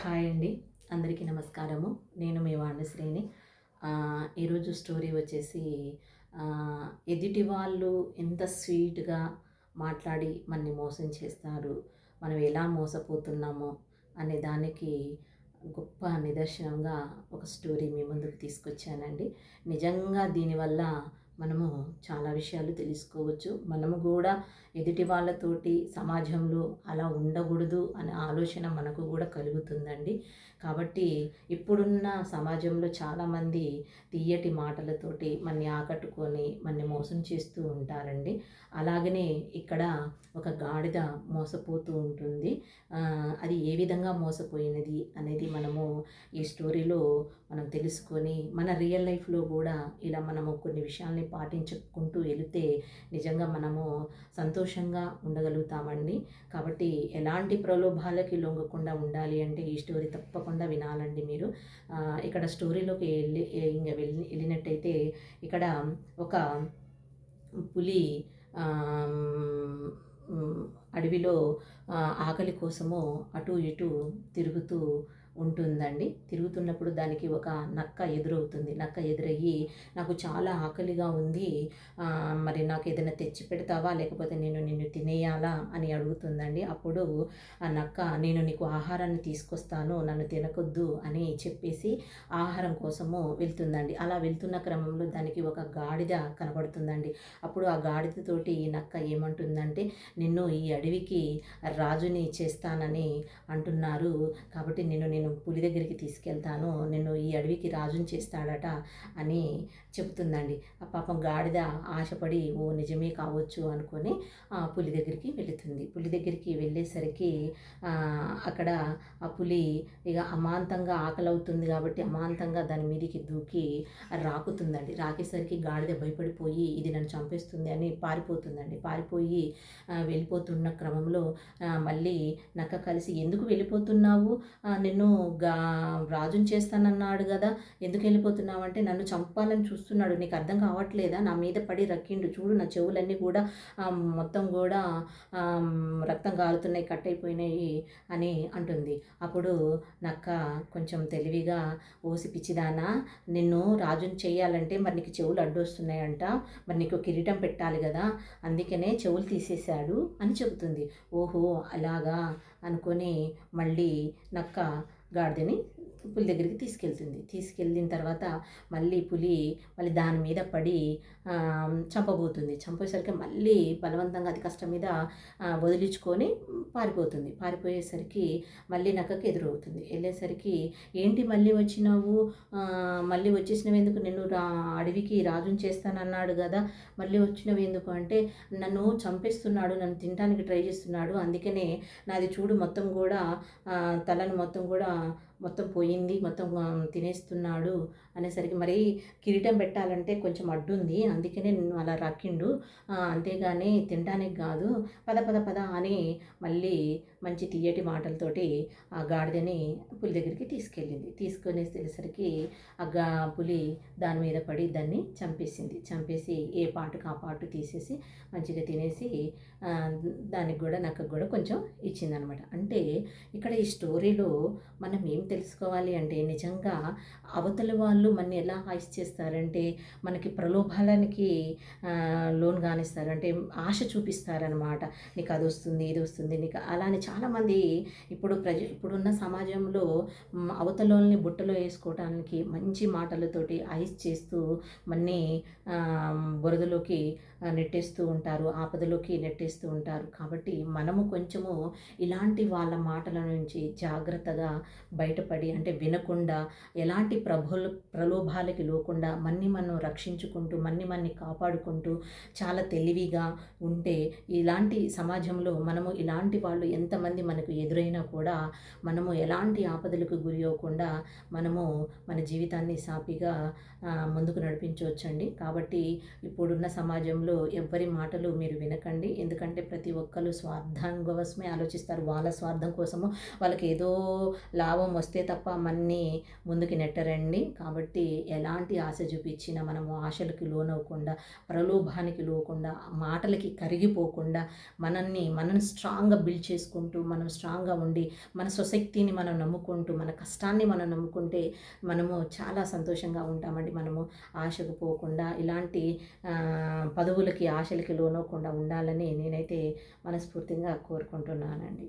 Hi అండి. అందరికీ నమస్కారము. నేను మీ వాణిశ్రేణి ఈరోజు స్టోరీ వచ్చేసి ఎదుటి వాళ్ళు ఎంత స్వీట్గా మాట్లాడి మనని మోసం చేస్తారు మనం ఎలా మోసపోతున్నామో అనే దానికి గొప్ప నిదర్శనంగా ఒక స్టోరీ మీ ముందుకు తీసుకొచ్చానండి. నిజంగా దీనివల్ల మనము చాలా విషయాలు తెలుసుకోవచ్చు. మనము కూడా ఎదుటి వాళ్ళతోటి సమాజంలో అలా ఉండకూడదు అనే ఆలోచన మనకు కూడా కలుగుతుందండి. కాబట్టి ఇప్పుడున్న సమాజంలో చాలామంది తీయటి మాటలతోటి మనని ఆకట్టుకొని మన్ని మోసం చేస్తూ ఉంటారండి. అలాగనే ఇక్కడ ఒక గాడిద మోసపోతూ ఉంటుంది. అది ఏ విధంగా మోసపోయినది అనేది మనము ఈ స్టోరీలో మనం తెలుసుకొని మన రియల్ లైఫ్లో కూడా ఇలా మనము కొన్ని విషయాల్ని పాటించుకుంటూ వెళితే నిజంగా మనము సంతోషంగా ఉండగలుగుతామండి. కాబట్టి ఎలాంటి ప్రలోభాలకి లొంగకుండా ఉండాలి అంటే ఈ స్టోరీ తప్పకుండా వినాలండి మీరు. ఇక్కడ స్టోరీలోకి వెళ్ళి ఇంకా వెళ్ళి వెళ్ళినట్టయితే ఇక్కడ ఒక పులి అడవిలో ఆకలి కోసము అటు ఇటు తిరుగుతూ ఉంటుందండి. తిరుగుతున్నప్పుడు దానికి ఒక నక్క ఎదురవుతుంది. నక్క ఎదురయ్యి నాకు చాలా ఆకలిగా ఉంది. మరి నాకు ఏదైనా తెచ్చి పెడతావా? లేకపోతే నేను నిన్ను తినేయాలా? అని అడుగుతుందండి. అప్పుడు ఆ నక్క నేను నీకు ఆహారాన్ని తీసుకొస్తాను. నన్ను తినకొద్దు అని చెప్పేసి ఆహారం కోసము వెళ్తుందండి. అలా వెళ్తున్న క్రమంలో దానికి ఒక గాడిద కనబడుతుందండి. అప్పుడు ఆ గాడిదతోటి ఈ నక్క ఏమంటుందంటే నిన్ను ఈ అడవికి రాజుని చేస్తానని అంటున్నారు. కాబట్టి నేను నేను పులి దగ్గరికి తీసుకెళ్తాను నిన్ను ఈ అడవికి రాజుని చేస్తాడట అని చెబుతుందండి. ఆ పాపం గాడిద ఆశపడి ఓ నిజమే కావచ్చు అనుకొని ఆ పులి దగ్గరికి వెళుతుంది. పులి దగ్గరికి వెళ్ళేసరికి అక్కడ ఆ పులి ఇక అమాంతంగా ఆకలి అవుతుంది కాబట్టి అమాంతంగా దాని మీదకి దూకి రాకుతుందండి. రాకేసరికి గాడిద భయపడిపోయి ఇది నన్ను చంపేస్తుంది అని పారిపోతుందండి. పారిపోయి వెళ్ళిపోతున్న క్రమంలో మళ్ళీ నక్క కలిసి ఎందుకు వెళ్ళిపోతున్నావు? నిన్ను నిన్ను గా రాజుని చేస్తానన్నాడు కదా ఎందుకు వెళ్ళిపోతున్నావు అంటే నన్ను చంపాలని చూస్తున్నాడు నీకు అర్థం కావట్లేదా? నా మీద పడి రక్కిండు. చూడు నా చెవులన్నీ కూడా మొత్తం కూడా రక్తం కారుతున్నాయి కట్ అయిపోయినాయి అని అంటుంది. అప్పుడు నక్క కొంచెం తెలివిగా ఓసి పిచ్చిదానా నిన్ను రాజుని చేయాలంటే మరి నీకు చెవులు అడ్డొస్తున్నాయంట మరి నీకు కిరీటం పెట్టాలి కదా అందుకనే చెవులు తీసేశాడు అని చెబుతుంది. ఓహో అలాగా అనుకొని మళ్ళీ నక్క గాడిదని పులి దగ్గరికి తీసుకెళ్తుంది. తీసుకెళ్ళిన తర్వాత మళ్ళీ పులి మళ్ళీ దాని మీద పడి చంపబోతుంది. చంపేసరికి మళ్ళీ బలవంతంగా అది కష్టం మీద వదిలించుకొని పారిపోతుంది. పారిపోయేసరికి మళ్ళీ నక్కకి ఎదురవుతుంది. వెళ్ళేసరికి ఏంటి మళ్ళీ వచ్చినావు? మళ్ళీ వచ్చేసినవి ఎందుకు? నిన్ను రా అడవికి రాజుని చేస్తానన్నాడు కదా. మళ్ళీ వచ్చినవి ఎందుకు? అంటే నన్ను చంపేస్తున్నాడు నన్ను తినడానికి ట్రై చేస్తున్నాడు. అందుకనే నాది చూడు మొత్తం కూడా తలను మొత్తం కూడా మొత్తం పోయింది మొత్తం తినేస్తున్నాడు అనేసరికి మరి కిరీటం పెట్టాలంటే కొంచెం అడ్డుంది. అందుకనే నేను అలా రక్కిండు అంతేగాని తినడానికి కాదు. పద పద పద అని మళ్ళీ మంచి తీయటి మాటలతోటి ఆ గాడిదని పులి దగ్గరికి తీసుకెళ్ళింది. తీసుకొని వెళ్ళేసరికి ఆ గా పులి దాని మీద పడి దాన్ని చంపేసింది. చంపేసి ఏ పాటుకు ఆ పాటు తీసేసి మంచిగా తినేసి దానికి కూడా నాకు కూడా కొంచెం ఇచ్చిందనమాట. అంటే ఇక్కడ ఈ స్టోరీలో మనం ఏం తెలుసుకోవాలి అంటే నిజంగా అవతల వాళ్ళు మన ఎలా హాయిస్ చేస్తారంటే మనకి ప్రలోభాలనికి లోన్ కానిస్తారు అంటే ఆశ చూపిస్తారనమాట నీకు అది వస్తుంది ఇది వస్తుంది నీకు అలానే చాలామంది ఇప్పుడు ప్రజ ఇప్పుడున్న సమాజంలో అవతలని బుట్టలో వేసుకోవడానికి మంచి మాటలతోటి ఐస్ చేస్తూ మన్ని బురదలోకి నెట్టేస్తూ ఉంటారు ఆపదలోకి నెట్టేస్తూ ఉంటారు. కాబట్టి మనము కొంచెము ఇలాంటి వాళ్ళ మాటల నుంచి జాగ్రత్తగా బయట బయటపడి అంటే వినకుండా ఎలాంటి ప్రభో ప్రలోభాలకి లోకుండా మన్ని మనం రక్షించుకుంటూ మన్ని మన్ని కాపాడుకుంటూ చాలా తెలివిగా ఉంటే ఇలాంటి సమాజంలో మనము ఇలాంటి వాళ్ళు ఎంతమంది మనకు ఎదురైనా కూడా మనము ఎలాంటి ఆపదలకు గురి అవ్వకుండా మనము మన జీవితాన్ని సాపిగా ముందుకు నడిపించవచ్చండి. కాబట్టి ఇప్పుడున్న సమాజంలో ఎవ్వరి మాటలు మీరు వినకండి. ఎందుకంటే ప్రతి ఒక్కరు స్వార్థం కోసమే ఆలోచిస్తారు. వాళ్ళ స్వార్థం కోసము వాళ్ళకి ఏదో లాభం వస్తే తప్ప మన్ని ముందుకు నెట్టరండి. కాబట్టి ఎలాంటి ఆశ చూపించినా మనము ఆశలకు లోనవ్వకుండా ప్రలోభానికి లోకుండా మాటలకి కరిగిపోకుండా మనల్ని మనం స్ట్రాంగ్గా బిల్డ్ చేసుకుంటూ మనం స్ట్రాంగ్గా ఉండి మన స్వశక్తిని మనం నమ్ముకుంటూ మన కష్టాన్ని మనం నమ్ముకుంటే మనము చాలా సంతోషంగా ఉంటామండి. మనము ఆశకు పోకుండా ఇలాంటి పదవులకి ఆశలకి లోనవ్వకుండా ఉండాలని నేనైతే మనస్ఫూర్తిగా కోరుకుంటున్నానండి.